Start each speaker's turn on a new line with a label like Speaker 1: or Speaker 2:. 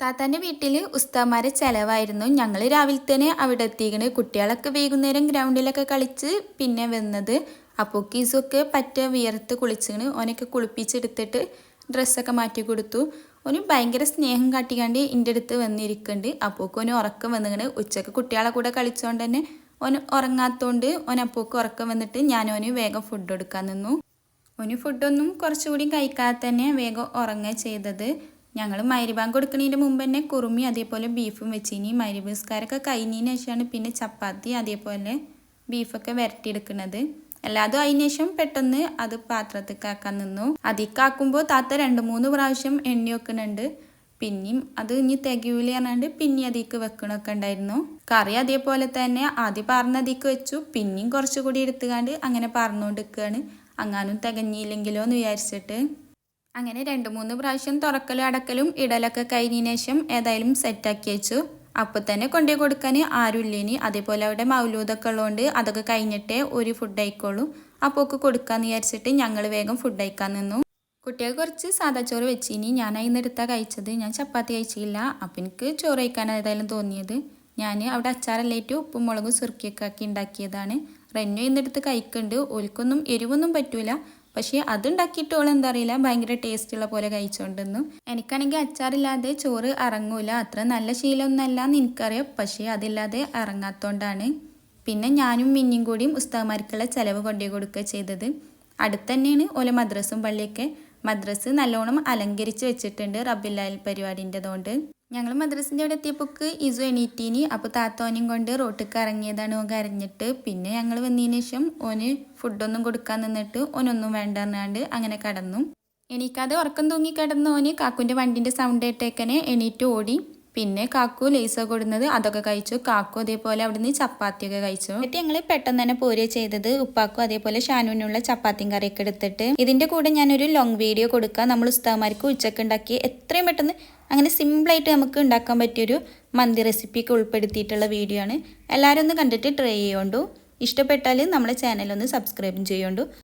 Speaker 1: താത്താന്റെ വീട്ടിൽ ഉസ്താമാരെ ചിലവായിരുന്നു. ഞങ്ങൾ രാവിലെ തന്നെ അവിടെ എത്തിക്കണ്. കുട്ടികളൊക്കെ വൈകുന്നേരം ഗ്രൗണ്ടിലൊക്കെ കളിച്ച് പിന്നെ വന്നത്. അപ്പോൾ കീസൊക്കെ പറ്റ വിയർത്ത് കുളിച്ചിണ്. ഓനൊക്കെ കുളിപ്പിച്ചെടുത്തിട്ട് ഡ്രസ്സൊക്കെ മാറ്റി കൊടുത്തു. ഓന് ഭയങ്കര സ്നേഹം കാട്ടിക്കാണ്ട് എന്റെ അടുത്ത് വന്നിരിക്കുന്നുണ്ട് അപ്പോക്ക് ഓന് ഉറക്കം വന്നിങ്ങനെ ഉച്ചയ്ക്ക് കുട്ടികളെ കൂടെ കളിച്ചുകൊണ്ട് തന്നെ ഓന് ഉറങ്ങാത്തോണ്ട് ഓൻ അപ്പോക്ക് ഉറക്കം വന്നിട്ട് ഞാൻ ഓന് വേഗം ഫുഡ് കൊടുക്കാൻ നിന്നു. ഓന് ഫുഡൊന്നും കുറച്ചുകൂടി കഴിക്കാതെ തന്നെ വേഗം ഉറങ്ങുക ചെയ്തത്. ഞങ്ങൾ മൈരിബാങ്ക് കൊടുക്കുന്നതിന് മുമ്പ് തന്നെ കുറുമി അതേപോലെ ബീഫും വെച്ചിനി. മൈരിബിസ്കാരൊക്കെ കഴിഞ്ഞതിന് ശേഷമാണ് പിന്നെ ചപ്പാത്തി അതേപോലെ ബീഫൊക്കെ വരട്ടിയെടുക്കുന്നത് എല്ലാതും അതിന് ശേഷം പെട്ടെന്ന് അത് പാത്രത്തിൽ ആക്കാൻ നിന്നു. അതിക്കാക്കുമ്പോൾ താത്ത രണ്ട് മൂന്ന് പ്രാവശ്യം എണ്ണി വെക്കുന്നുണ്ട് പിന്നെയും അത് ഇനി തികയൂല പറഞ്ഞാണ്ട് പിന്നെ അതിക്ക് വെക്കണൊക്കെ ഉണ്ടായിരുന്നു. കറി അതേപോലെ തന്നെ ആദ്യം പറഞ്ഞ അതിക്ക് വെച്ചു. പിന്നെയും കുറച്ചുകൂടി എടുത്തുകാണ്ട് അങ്ങനെ പറഞ്ഞുകൊണ്ടിരിക്കുകയാണ് അങ്ങാനും തികഞ്ഞില്ലെങ്കിലോ എന്ന് വിചാരിച്ചിട്ട്. അങ്ങനെ രണ്ട് മൂന്ന് പ്രാവശ്യം തുറക്കലും അടക്കലും ഇടലൊക്കെ കഴിഞ്ഞതിന് ശേഷം ഏതായാലും സെറ്റാക്കി വെച്ചു. അപ്പോൾ തന്നെ കൊണ്ടുപോയി കൊടുക്കാൻ ആരുമില്ലേനി. അതേപോലെ അവിടെ മൗലൂദൊക്കെ ഉള്ളതുകൊണ്ട് അതൊക്കെ കഴിഞ്ഞിട്ടേ ഒരു ഫുഡ് ആയിക്കോളൂ അപ്പോൾ ഒക്കെ കൊടുക്കാമെന്ന് വിചാരിച്ചിട്ട് ഞങ്ങൾ വേഗം ഫുഡ് അയക്കാൻ നിന്നു. കുട്ടികൾ കുറച്ച് സാധാ ചോറ് വെച്ചിനി. ഞാൻ അതിൽ എടുത്താൽ കഴിച്ചത്. ഞാൻ ചപ്പാത്തി കഴിച്ചില്ല. അപ്പം എനിക്ക് ചോറ് കഴിക്കാൻ ഏതായാലും തോന്നിയത്. ഞാൻ അവിടെ അച്ചാറല്ലേറ്റ് ഉപ്പും മുളകും സുർക്കിയൊക്കെ ആക്കി ഉണ്ടാക്കിയതാണ്. റെന്നു ഇന്നെടുത്ത് കഴിക്കുന്നുണ്ട്. ഓൽക്കൊന്നും എരിവൊന്നും പറ്റൂല. പക്ഷേ അതുണ്ടാക്കിയിട്ട് ഓൾ എന്താ അറിയില്ല ഭയങ്കര ടേസ്റ്റുള്ള പോലെ കഴിച്ചുകൊണ്ടിരുന്നു എനിക്കാണെങ്കിൽ അച്ചാറില്ലാതെ ചോറ് ഇറങ്ങൂല അത്ര നല്ല ശീലമൊന്നുമല്ല എന്ന് എനിക്കറിയാം. പക്ഷേ അതില്ലാതെ ഇറങ്ങാത്തോണ്ടാണ് പിന്നെ ഞാനും മിന്നിയും കൂടിയും ഉസ്താമാർക്കുള്ള ചിലവ് കൊണ്ടേ കൊടുക്കുക ചെയ്തത്. അടുത്ത് തന്നെയാണ് ഓല മദ്രസും പള്ളിയൊക്കെ. മദ്രസ് നല്ലോണം അലങ്കരിച്ച് വെച്ചിട്ടുണ്ട് റബ്ബില്ലാൽ പരിപാടിന്റെതുകൊണ്ട് ഞങ്ങൾ മദ്രസിന്റെ അവിടെ എത്തിയപ്പോക്ക് ഇസു എണീറ്റീനി. അപ്പോൾ താത്തോനെയും കൊണ്ട് റോട്ടിക്ക് ഇറങ്ങിയതാണ് ഓൻ കരഞ്ഞിട്ട്. പിന്നെ ഞങ്ങൾ വന്നതിന് ശേഷം ഓന് ഫുഡൊന്നും കൊടുക്കാൻ നിന്നിട്ട് ഓനൊന്നും വേണ്ട പറഞ്ഞാണ്ട് അങ്ങനെ കടന്നു. എണീക്കാതെ ഉറക്കം തൂങ്ങി കിടന്ന് ഓന് കാക്കുന്റെ വണ്ടിന്റെ സൗണ്ട് ഇട്ടേക്കനെ എണീറ്റ് ഓടി. പിന്നെ കാക്കു ലേസ കൊടുന്നത് അതൊക്കെ കഴിച്ചു. കാക്കു അതേപോലെ അവിടുന്ന് ചപ്പാത്തിയൊക്കെ കഴിച്ചു. എന്നിട്ട് ഞങ്ങൾ പെട്ടെന്ന് തന്നെ പോരുക ചെയ്തത്. ഉപ്പാക്കും അതേപോലെ ഷാനുവിനുള്ള ചപ്പാത്തിയും കറിയൊക്കെ എടുത്തിട്ട് ഇതിന്റെ കൂടെ ഞാനൊരു ലോങ് വീഡിയോ കൊടുക്കാം. നമ്മൾ ഉസ്താമാർക്ക് ഉച്ചയ്ക്ക് ഉണ്ടാക്കി എത്രയും പെട്ടെന്ന് അങ്ങനെ സിമ്പിളായിട്ട് നമുക്ക് ഉണ്ടാക്കാൻ പറ്റിയൊരു മന്തി റെസിപ്പിയൊക്കെ ഉൾപ്പെടുത്തിയിട്ടുള്ള വീഡിയോ ആണ്. എല്ലാവരും ഒന്ന് കണ്ടിട്ട് ട്രൈ ചെയ്യുകൊണ്ടു ഇഷ്ടപ്പെട്ടാൽ നമ്മളെ ചാനലൊന്ന് സബ്സ്ക്രൈബും ചെയ്യുകൊണ്ടു